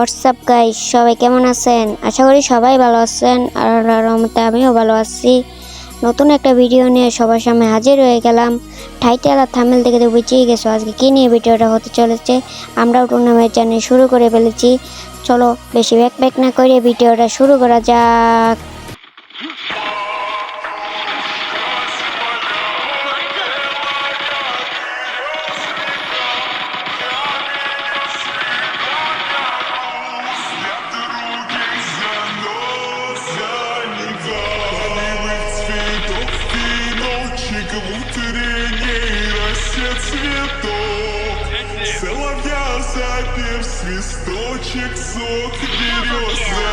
WhatsApp guys সবাই কেমন আছেন? আশা করি সবাই ভালো আছেন। আর রহমতে আমিও ভালো আছি। নতুন একটা ভিডিও নিয়ে সবার সামনে হাজির হয়ে গেলাম। টাইটেল আর থামেল দেখে তো বুঝিয়ে গেছো আজকে কী নিয়ে ভিডিওটা হতে চলেছে। আমরাও টুর্নামেন্ট জানিয়ে শুরু করে ফেলেছি। চলো, বেশি ব্যাক ব্যাক না করে ভিডিওটা শুরু করা যাক। Плачет цветок, соловья запев, свисточек сок березы.